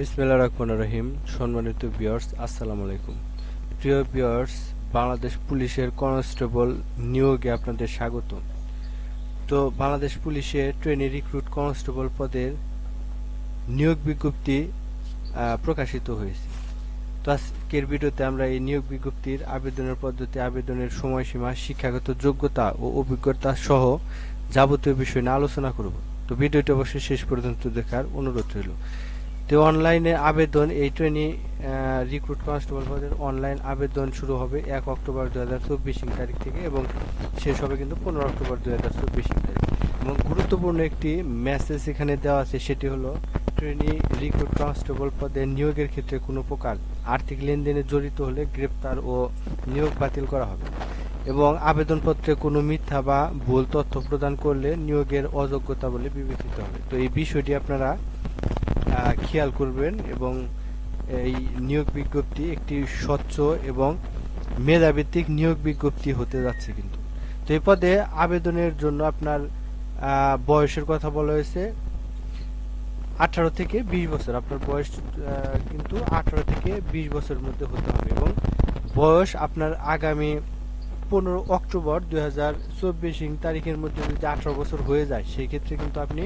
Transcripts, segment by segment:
বিসমিল্লাহ রহমান রহিম, সম্মানিত বিয়ার্স আসসালামু আলাইকুম। প্রিয় বিয়ার্স বাংলাদেশ পুলিশের কনস্টেবল নিয়োগে আপনাদের স্বাগত তো বাংলাদেশ পুলিশে ট্রেনি রিক্রুট কনস্টেবল পদের নিয়োগ বিজ্ঞপ্তি প্রকাশিত হয়েছে। তো আজকের ভিডিওতে আমরা এই নিয়োগ বিজ্ঞপ্তির আবেদনের পদ্ধতি, আবেদনের সময়সীমা, শিক্ষাগত যোগ্যতা ও অভিজ্ঞতা সহ যাবতীয় বিষয় নিয়ে আলোচনা করব। তো ভিডিওটি অবশ্যই শেষ পর্যন্ত দেখার অনুরোধ রইল। তো অনলাইনে আবেদন, এই ট্রেনি রিক্রুট কনস্টেবল পদের অনলাইন আবেদন শুরু হবে এক অক্টোবর দু হাজার চব্বিশ তারিখ থেকে এবং শেষ হবে কিন্তু পনেরো অক্টোবর দু হাজার চব্বিশ তারিখ। এবং গুরুত্বপূর্ণ একটি মেসেজ এখানে দেওয়া আছে, সেটি হলো ট্রেনি রিক্রুট কনস্টেবল পদে নিয়োগের ক্ষেত্রে কোনো প্রকার আর্থিক লেনদেনে জড়িত হলে গ্রেপ্তার ও নিয়োগ বাতিল করা হবে। এবং আবেদনপত্রে কোনো মিথ্যা বা ভুল তথ্য প্রদান করলে নিয়োগের অযোগ্যতা বলে বিবেচিত হবে। তো এই বিষয়টি আপনারা খেয়াল করবেন এবং এই নিয়োগ বিজ্ঞপ্তি একটি স্বচ্ছ এবং মেধাভিত্তিক নিয়োগ বিজ্ঞপ্তি হতে যাচ্ছে কিন্তু। তো এই পদে আবেদনের জন্য আপনার বয়সের কথা বলা হয়েছে। আঠারো থেকে বিশ বছর, আপনার বয়স কিন্তু আঠারো থেকে বিশ বছরের মধ্যে হতে হবে এবং বয়স আপনার আগামী পনেরো অক্টোবর দুই হাজার চব্বিশ তারিখের মধ্যে যদি আঠারো বছর হয়ে যায়, সেই ক্ষেত্রে কিন্তু আপনি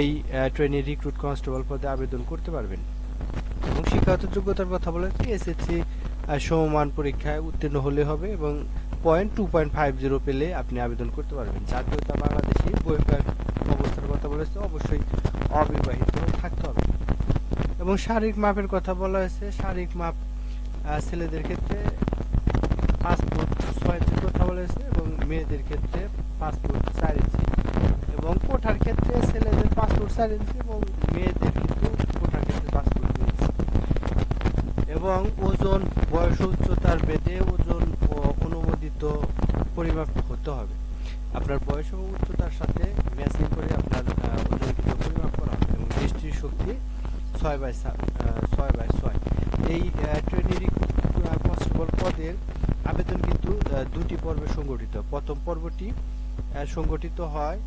এই ট্রেনে রিক্রুট কনস্টেবল পদে আবেদন করতে পারবেন। এবং শিক্ষাগত যোগ্যতার কথা বলে এসএসসি সমমান পরীক্ষায় উত্তীর্ণ হলে হবে এবং point two point five zero পেলে আপনি আবেদন করতে পারবেন। জাতীয়তা বাংলাদেশি বৈবাহিক অবস্থার কথা বলেছে অবশ্যই অবিবাহিত থাকতে হবে। এবং শারীরিক মাপের কথা বলা হয়েছে, শারীরিক মাপ ছেলেদের ক্ষেত্রে ফুট ছয় ইঞ্চির কথা বলেছে এবং মেয়েদের ক্ষেত্রে পাসপোর্ট চার ইঞ্চি। মেয়েদের কিন্তু ক্ষেত্রে এবং ওজন, বয়স, উচ্চতার ভেদে ওজন অনুমোদিত পরিমাপ হতে হবে। আপনার বয়স এবং উচ্চতার সাথে ম্যাচিং করে আপনার ওজন পরিমাপ করা হবে। এবং দৃষ্টির শক্তি ছয় বাই ছয় বাই ছয়। এই ট্রেনিং কনস্টেবল পদের আবেদন কিন্তু দুটি পর্বে সংগঠিত। প্রথম পর্বটি সংগঠিত হয়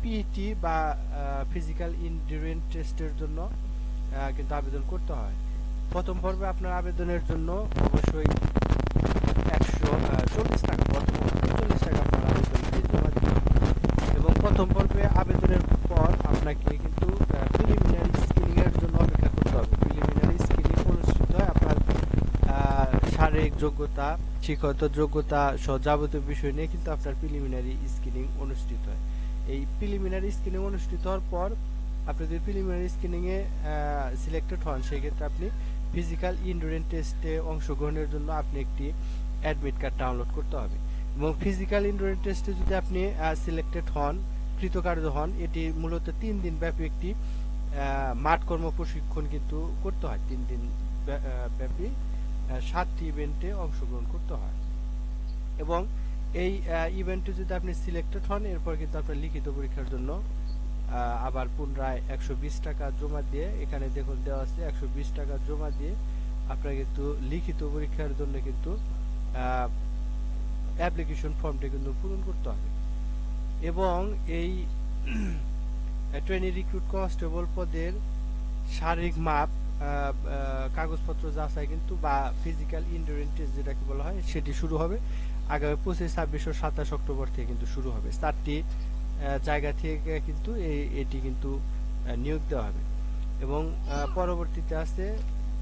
পিইটি বা ফিজিক্যাল ইন্ডিউরেন্স টেস্টের জন্য কিন্তু আবেদন করতে হয়। প্রথম পর্বে আপনার আবেদনের জন্য অবশ্যই একশো চল্লিশ টাকা, প্রথম চল্লিশ টাকা আপনার আবেদন জমা দিতে। এবং প্রথম পর্বে আবেদনের পর আপনাকে কিন্তু প্রিলিমিনারি স্ক্রিনিং এর জন্য অপেক্ষা করতে হবে। প্রিলিমিনারি স্ক্রিনিং অনুষ্ঠিত হয় আপনার শারীরিক যোগ্যতা, শিক্ষাগত যোগ্যতা সহ যাবতীয় বিষয় নিয়ে কিন্তু আপনার প্রিলিমিনারি স্ক্রিনিং অনুষ্ঠিত হয়। এই প্রিলিমিনারি স্ক্রিনিং অনুষ্ঠিত হওয়ার পর আপনি যদি প্রিলিমিনারি স্ক্রিনিং এ সিলেক্টেড হন, সেক্ষেত্রে আপনি ফিজিক্যাল ইন্ডুরেন্স টেস্টে অংশগ্রহণের জন্য আপনি একটি অ্যাডমিট কার্ড ডাউনলোড করতে হবে। এবং ফিজিক্যাল ইন্ডুরেন্স টেস্টে যদি আপনি সিলেক্টেড হন, কৃতকার্য হন, এটি মূলত তিন দিন ব্যাপী একটি মাঠ কর্ম প্রশিক্ষণ কিন্তু করতে হয়। তিন দিন ব্যাপী সাতটি ইভেন্টে অংশগ্রহণ করতে হয়। এবং এই ইভেন্টে যদি আপনি সিলেক্টেড হন, এরপর কিন্তু আপনার লিখিত পরীক্ষার জন্য আবার পুনরায় একশো বিশ টাকা জমা দিয়ে, এখানে দেখুন দেওয়া আছে, একশো বিশ টাকা জমা দিয়ে আপনার কিন্তু লিখিত পরীক্ষার জন্য কিন্তু অ্যাপ্লিকেশন ফর্মটি কিন্তু পূরণ করতে হবে। এবং এই ট্রেনি রিক্রুট কনস্টেবল পদের শারীরিক মাপ কাগজপত্র যাচাই কিন্তু বা ফিজিক্যাল ইন্ডুরেন্স টেস্ট যেটাকে বলা হয়, সেটি শুরু হবে। আগামী পঁচিশ, ছাব্বিশ ও সাতাশ অক্টোবর থেকে কিন্তু শুরু হবে। চারটি জায়গা থেকে কিন্তু এই, এটি কিন্তু নিয়োগ দেওয়া হবে। এবং পরবর্তীতে আছে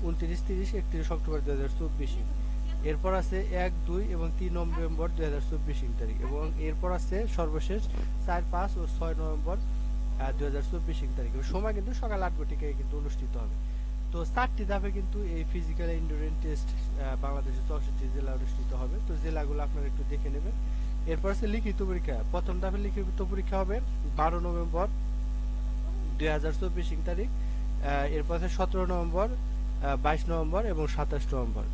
উনত্রিশ, তিরিশ, একত্রিশ অক্টোবর দু হাজার চব্বিশ। এরপর আছে এক, দুই এবং তিন নভেম্বর দুই হাজার চব্বিশ তারিখ। এবং এরপর আছে সর্বশেষ চার, পাঁচ ও ছয় নভেম্বর দু হাজার চব্বিশ তারিখ। সময় কিন্তু সকাল আট ঘটিকায় কিন্তু অনুষ্ঠিত হবে। তো চারটি ধাপে কিন্তু এই ফিজিক্যাল ইন্ডুরেন্স টেস্ট বাংলাদেশের চৌষট্টি জেলা অনুষ্ঠিত হবে। তো জেলাগুলো আপনারা একটু দেখে নেবেন। এরপর আছে লিখিত পরীক্ষা। প্রথম ধাপে লিখিত পরীক্ষা হবে বারো নভেম্বর দুই হাজার চব্বিশ তারিখ এরপর আছে সতেরো নভেম্বর বাইশ নভেম্বর এবং সাতাশ নভেম্বর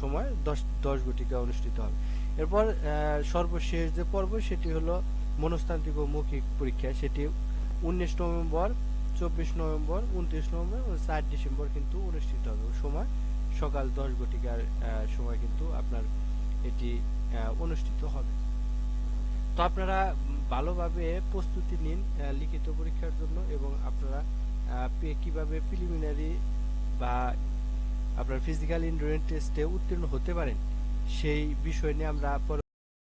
সময় দশ দশ ঘটিকা অনুষ্ঠিত হবে। এরপর সর্বশেষ যে পর্ব, সেটি হলো মনস্তান্ত্রিক ও মৌখিক পরীক্ষা। সেটি উনিশ নভেম্বর চব্বিশ নভেম্বর, উনত্রিশ নভেম্বর ও চার ডিসেম্বর কিন্তু অনুষ্ঠিত হবে। সময় সকাল দশ ঘটিকার সময় কিন্তু আপনার এটি অনুষ্ঠিত হবে। তো আপনারা ভালোভাবে প্রস্তুতি নিন লিখিত পরীক্ষার জন্য এবং আপনারা আপনি কীভাবে প্রিলিমিনারি বা আপনার ফিজিক্যাল ইন্ডুরেন্স টেস্টে উত্তীর্ণ হতে পারেন, সেই বিষয় নিয়ে আমরা